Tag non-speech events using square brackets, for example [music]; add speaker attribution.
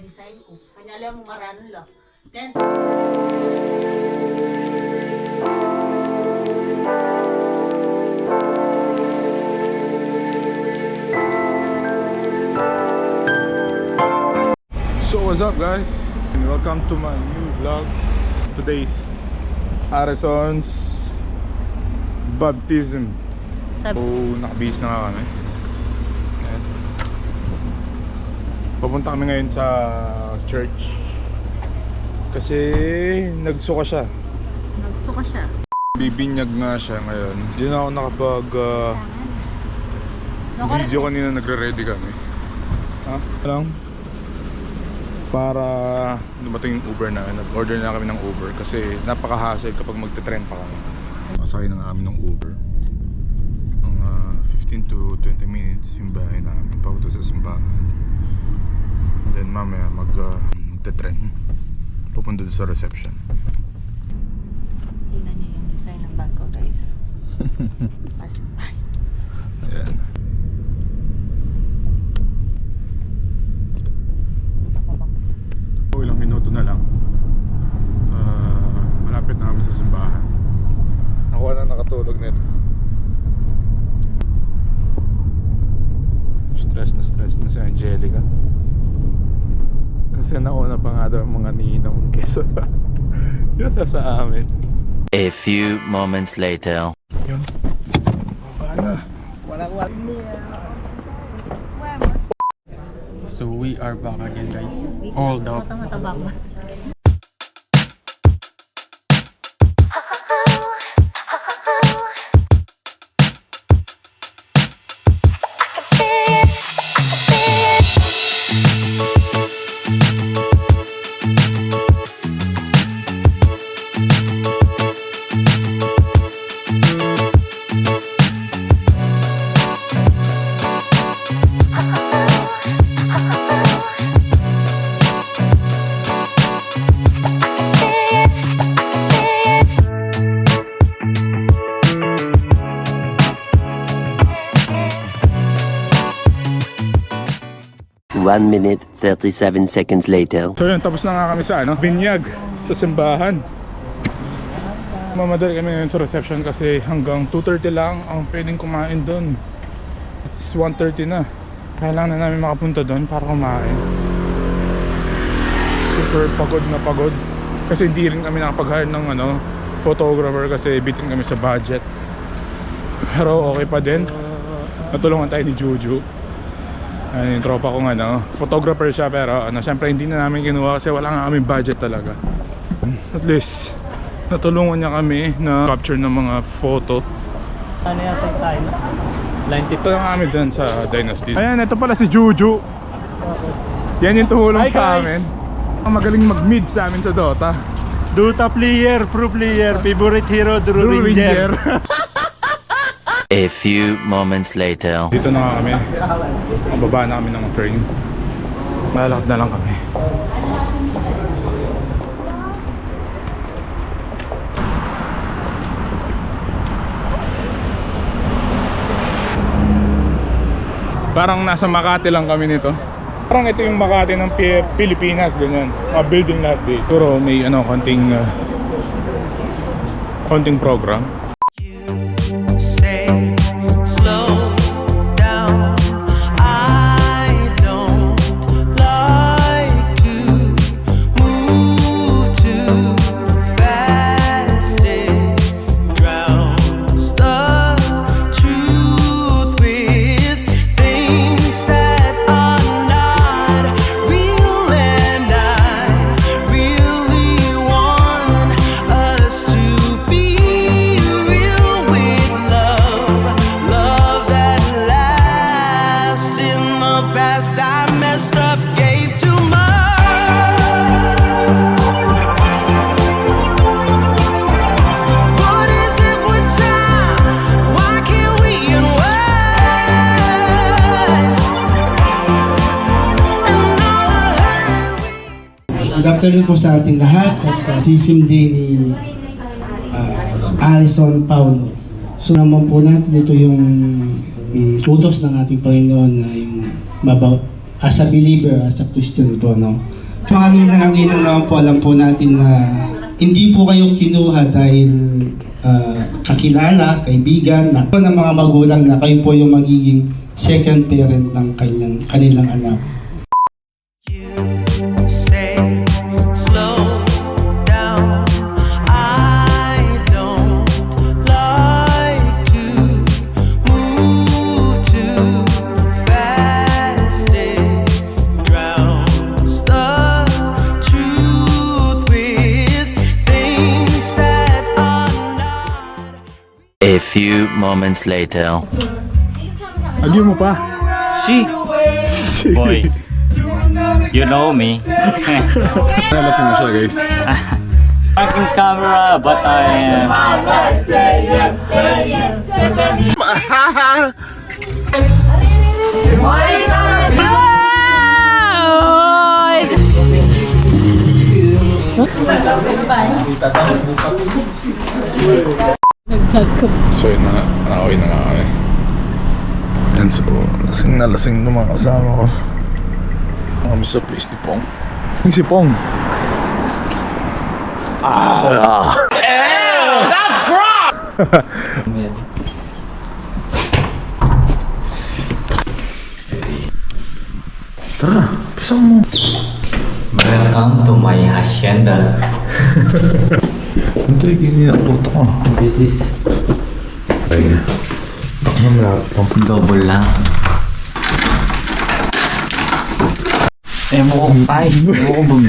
Speaker 1: design ko. Kanya alam mo marano lang. Then,
Speaker 2: So what's up guys? And welcome to my new vlog. Today's Arizon's baptism. So nakabihis na nga kami. Ayan. Papunta kami ngayon sa church. Kasi nagsuka siya.
Speaker 1: nagsuka siya.
Speaker 2: Bibinyag nga siya ngayon. Hindi na ako nakapag uh, video kanina nagre-ready kami. Ha? Lang. Para dumating yung Uber na, nag-order na kami ng Uber kasi napaka-hassle kapag magte-trend pa kami. Pasakay na kami ng Uber. Mga 15 to 20 minutes yung bahay namin papunta sa simbahan. Uh, magte-trend. Pupunta sa reception.
Speaker 1: Tingnan niyo yung design ng bag ko, guys. [laughs] Pasok pa.
Speaker 2: Ayan. Ilang minuto na lang. Ah, malapit na kami sa simbahan. Ako na nakatulog nito. Stress na stress na si Angelica. Kasi nauna pa nga daw mga ninong [laughs] kesa sa, sa amin.
Speaker 3: A few moments later.
Speaker 2: Yun. Baba na. Wala.
Speaker 4: So we are back again guys.
Speaker 1: All the
Speaker 3: 1 minute 37 seconds later.
Speaker 2: So yun, tapos na nga kami sa ano, binyag sa simbahan. Mamadali kami ngayon sa reception kasi hanggang 2.30 lang ang pwedeng kumain doon. It's 1.30 na. Kailangan na namin makapunta doon para kumain. Super pagod na pagod. Kasi hindi rin kami nakapag-hire ng ano, photographer kasi bitin kami sa budget. Pero okay pa din. Natulungan tayo ni Juju. Ayun yung tropa kong ano, photographer siya pero ano, syempre hindi na namin kinuha kasi wala nga kaming budget talaga. At least, natulungan niya kami na capture ng mga photo.
Speaker 4: Ano yata tayo? Line tip.
Speaker 2: Ito lang kami dun sa Dynasty. Ayan, ito pala si Juju. Yan yung tumulong
Speaker 4: Hi,
Speaker 2: sa amin. Magaling mag-mid sa amin sa Dota.
Speaker 4: Dota player, pro player, favorite hero, Drew, Ranger.
Speaker 2: Ranger. [laughs]
Speaker 3: A few moments later.
Speaker 2: Dito na nga kami. Ang baba na kami ng train. Malakad na lang kami. Parang nasa Makati lang kami nito. Parang ito yung Makati ng Pi- Pilipinas, ganyan. Mga building lahat dito. Pero may ano, konting uh, konting program.
Speaker 5: Good afternoon po sa ating lahat at baptism day ni uh, Alison Paulo. So naman po natin ito yung mm, utos ng ating Panginoon na yung mabaw,
Speaker 6: as a believer, as a Christian po, no? Mga ninang-ninang naman po, alam po natin na hindi po kayo kinuha dahil ah, kakilala, kaibigan, na ng mga magulang na kayo po yung magiging second parent ng kanyang, kanilang anak.
Speaker 3: Moments later.
Speaker 2: Agyo mo pa.
Speaker 7: Si. Boy. You know me. [laughs]
Speaker 2: Nalasing na siya guys.
Speaker 7: Fucking camera, but I am.
Speaker 2: So yun na, nakawin na nga kami. And so, lasing na lasing ng mga kasama ko. Kami sa place ni Pong. Yung si Pong. Ah! Tara, pisan mo.
Speaker 8: Welcome to my hacienda. [laughs]
Speaker 2: Hindi, ganyan ang puto ko.
Speaker 8: This is
Speaker 2: Ayun. Baka naman lahat pang
Speaker 8: double lang. Eh, mo kong. Mo kong.